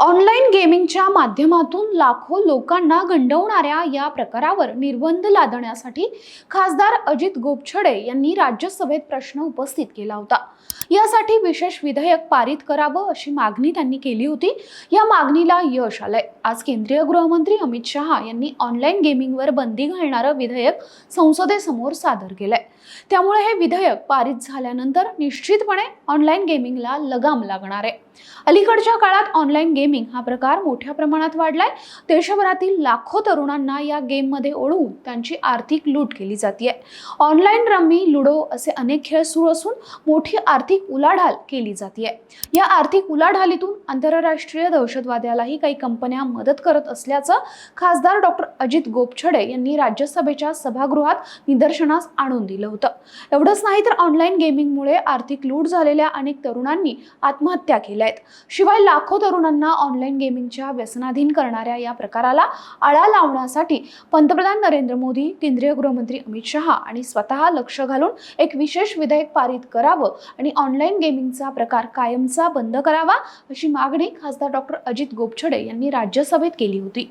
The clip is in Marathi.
ऑनलाईन गेमिंगच्या माध्यमातून लाखो लोकांना गंडवणाऱ्या या प्रकारावर निर्बंध लादण्यासाठी खासदार अजित गोपछडे यांनी राज्यसभेत प्रश्न उपस्थित केला होता. यासाठी विशेष विधेयक पारित करावं अशी मागणी त्यांनी केली होती. या मागणीला यश आलंय. आज केंद्रीय गृहमंत्री अमित शहा यांनी ऑनलाईन गेमिंगवर बंदी घालणारं विधेयक संसदेसमोर सादर केलंय. त्यामुळे हे विधेयक पारित झाल्यानंतर निश्चितपणे ऑनलाईन गेमिंगला लगाम लागणार आहे. अलीकडच्या काळात ऑनलाईन गेमिंग हा प्रकार मोठ्या प्रमाणात वाढलाय. देशभरातील लाखो तरुणांना या गेममध्ये ओढवून त्यांची आर्थिक लूट केली जाते ऑनलाईन रम्मी लुडो असे अनेक खेळ सुरू असून मोठी आर्थिक उलाढाल केली जाते या आर्थिक उलाढालीतून आंतरराष्ट्रीय दहशतवाद्यालाही काही कंपन्या मदत करत असल्याचं खासदार डॉक्टर अजित गोपछडे यांनी राज्यसभेच्या सभागृहात निदर्शनास आणून दिलं होतं. एवढंच नाही तर ऑनलाईन गेमिंगमुळे आर्थिक लूट झालेल्या अनेक तरुणांनी आत्महत्या केल्या आहेत. शिवाय लाखो तरुणांना ऑनलाईन गेमिंगच्या व्यसनाधीन करणाऱ्या या प्रकाराला आळा लावण्यासाठी पंतप्रधान नरेंद्र मोदी केंद्रीय गृहमंत्री अमित शहा आणि स्वतः लक्ष घालून एक विशेष विधेयक पारित करावं आणि ऑनलाईन गेमिंगचा प्रकार कायमचा बंद करावा अशी मागणी खासदार डॉक्टर अजित गोपछडे यांनी राज्यसभेत केली होती.